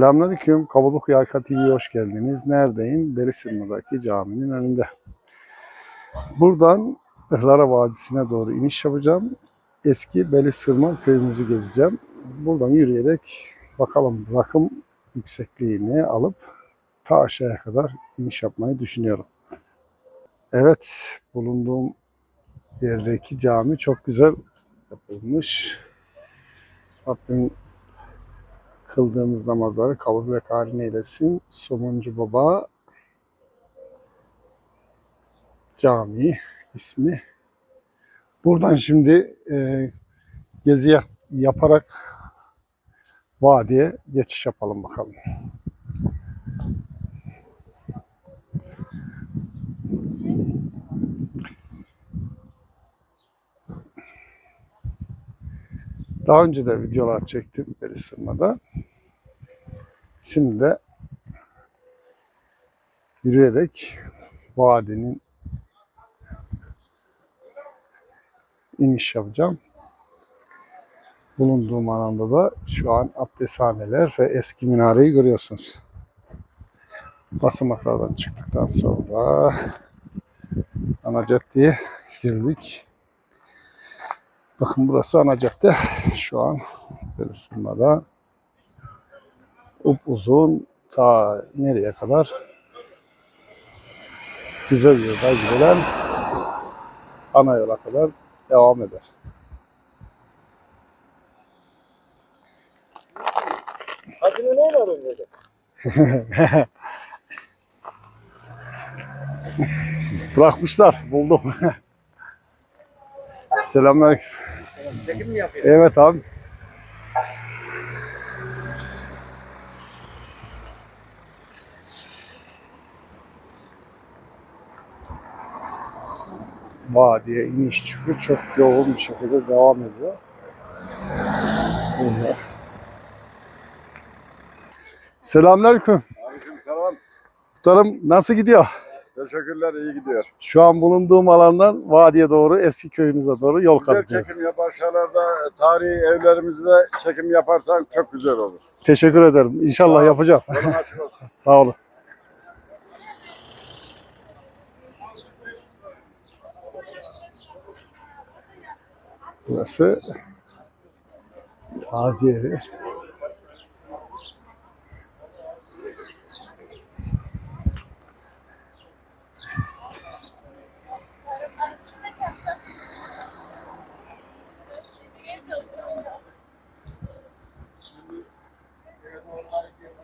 Selamünaleyküm. Kabadok Yarka TV'ye hoş geldiniz. Neredeyim? Berisırma'daki caminin önünde. Buradan Ihlara Vadisi'ne doğru iniş yapacağım. Eski Belisırma köyümüzü gezeceğim. Buradan yürüyerek bakalım rakım yüksekliğini alıp ta aşağıya kadar iniş yapmayı düşünüyorum. Evet, bulunduğum yerdeki cami çok güzel yapılmış. Rabbim kıldığımız namazları kabul ve kabul eylesin. Somuncu Baba Camii ismi. Buradan şimdi e, gezi yap- yaparak vadiye geçiş yapalım bakalım. Daha önce de videolar çektim Belisırma'da. Şimdi de yürüyerek vadinin iniş yapacağım. Bulunduğum alanda da şu an abdesthaneler ve eski minareyi görüyorsunuz. Basamaklardan çıktıktan sonra ana caddeye girdik. Bakın burası ana cadde. Şu an Belisırma'da upuzun ta nereye kadar güzel yolda gidilen ana yola kadar devam eder. Hazine ne var önünde? Bırakmışlar, buldum. Selamünaleyküm. Çekim mi yapıyor? Evet abi. Vadiye iniş çıkış çok yoğun bir şekilde devam ediyor. Burada. Selamünaleyküm. Selam. Muhtarım nasıl gidiyor? Teşekkürler, iyi gidiyor. Şu an bulunduğum alandan vadiye doğru, eski köyümüze doğru yol kat Güzel çekim yap. Aşağılarda tarihi evlerimizde çekim yaparsan çok güzel olur. Teşekkür ederim. İnşallah yapacağım. Yolun açık olsun. Sağ olun. Burası taziye evi.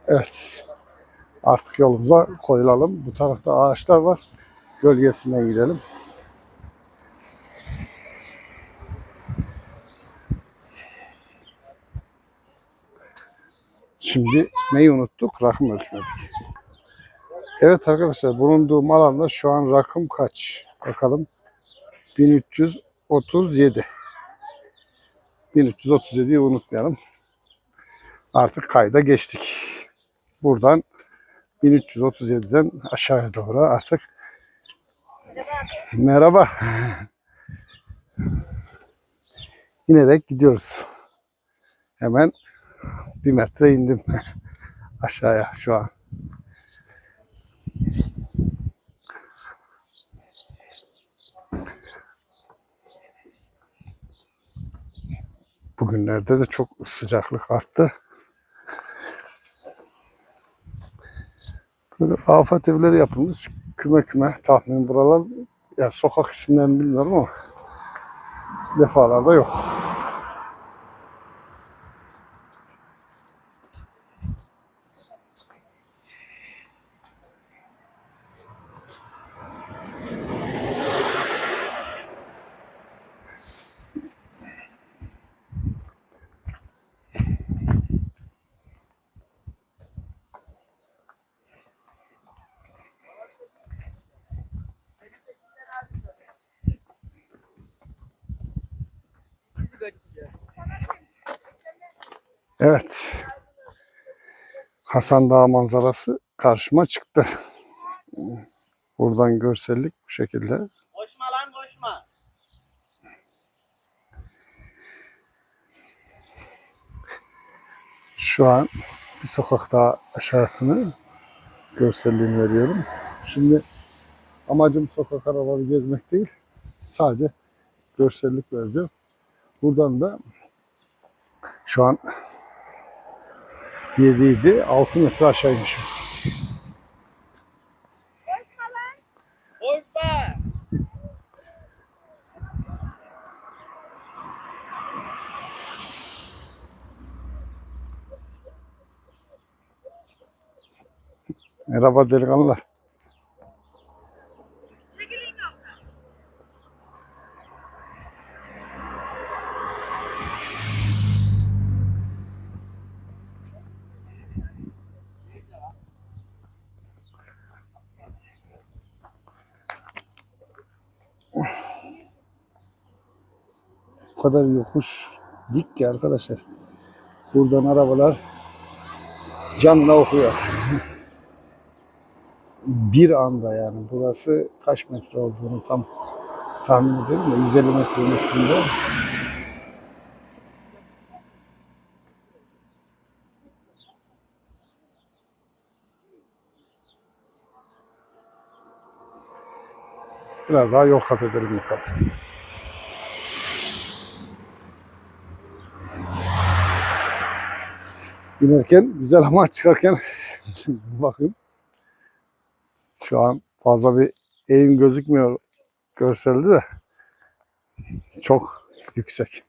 Evet. Artık yolumuza koyulalım. Bu tarafta ağaçlar var. Gölgesine gidelim. Şimdi neyi unuttuk? Rakım ölçmedik. Evet arkadaşlar bulunduğum alanda şu an rakım kaç? Bakalım. 1337. 1337'yi unutmayalım. Artık kayda geçtik. Buradan 1337'den aşağıya doğru artık merhaba inerek gidiyoruz. Hemen bir metre indim aşağıya şu an. Bugünlerde de çok sıcaklık arttı. Böyle afet evleri yapılmış. Küme küme tahmin buralar. Yani sokak isimlerini bilmiyorum ama defalarda yok. Evet. Hasan Dağı manzarası karşıma çıktı. Buradan görsellik bu şekilde. Koşma lan koşma. Şu an bir sokak daha aşağısını görselliğini veriyorum. Şimdi amacım sokak arabaları gezmek değil. Sadece görsellik vereceğim. Buradan da şu an 7 idi. 6 metre aşağıymışım. Merhaba delikanlı. O kadar yokuş dik ki arkadaşlar. Buradan arabalar canla okuyor. bir anda yani burası kaç metre olduğunu tam tahmin edelim de 150 metrenin üstünde. Biraz daha yol kat edelim yukarı. İnerken güzel ama çıkarken bakın şu an fazla bir eğim gözükmüyor görselde de çok yüksek.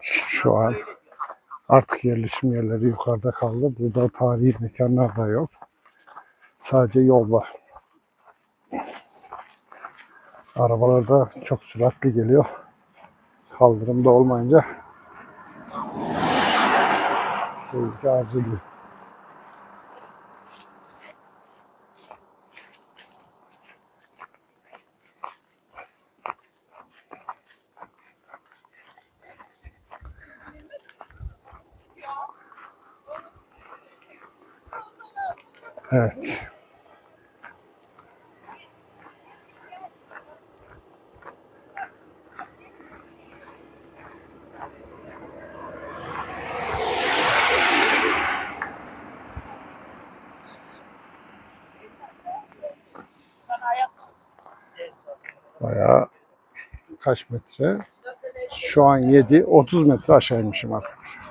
Şu an artık yerleşim yerleri yukarıda kaldı. Burada tarihi mekanlar da yok. Sadece yol var. Arabalar da çok süratli geliyor. Kaldırımda olmayınca tehlike arz ediyor. Evet. Bayağı kaç metre? Şu an 7, 30 metre aşağı inmişim arkadaşlar.